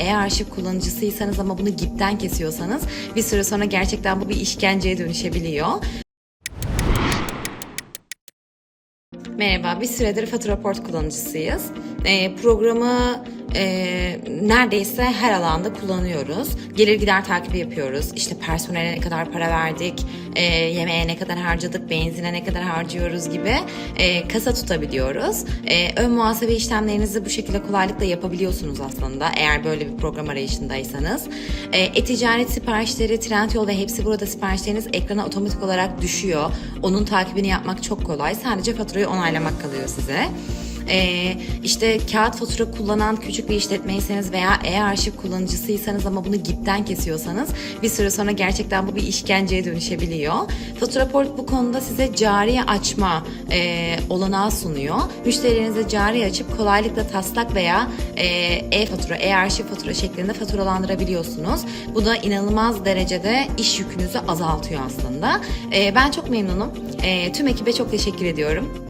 E-arşiv kullanıcısıysanız ama bunu GIP'ten kesiyorsanız bir süre sonra gerçekten bu bir işkenceye dönüşebiliyor. Merhaba, bir süredir Faturaport kullanıcısıyız. Ee, programı e, neredeyse her alanda kullanıyoruz. Gelir gider takibi yapıyoruz. İşte personele ne kadar para verdik, e, yemeğe ne kadar harcadık, benzine ne kadar harcıyoruz gibi e, kasa tutabiliyoruz. E, ön muhasebe işlemlerinizi bu şekilde kolaylıkla yapabiliyorsunuz aslında eğer böyle bir program arayışındaysanız. E, e-ticaret siparişleri, Trendyol ve hepsi burada siparişleriniz ekrana otomatik olarak düşüyor. Onun takibini yapmak çok kolay. Sadece faturayı onaylamak kalıyor size. Ee, işte kağıt fatura kullanan küçük bir işletmeyseniz veya e-arşiv kullanıcısıysanız ama bunu GIP'ten kesiyorsanız bir süre sonra gerçekten bu bir işkenceye dönüşebiliyor. Faturaport bu konuda size cari açma e, olanağı sunuyor. Müşterilerinize cari açıp kolaylıkla taslak veya e, e-fatura, e-arşiv fatura şeklinde faturalandırabiliyorsunuz. Bu da inanılmaz derecede iş yükünüzü azaltıyor aslında. E, ben çok memnunum. E, tüm ekibe çok teşekkür ediyorum.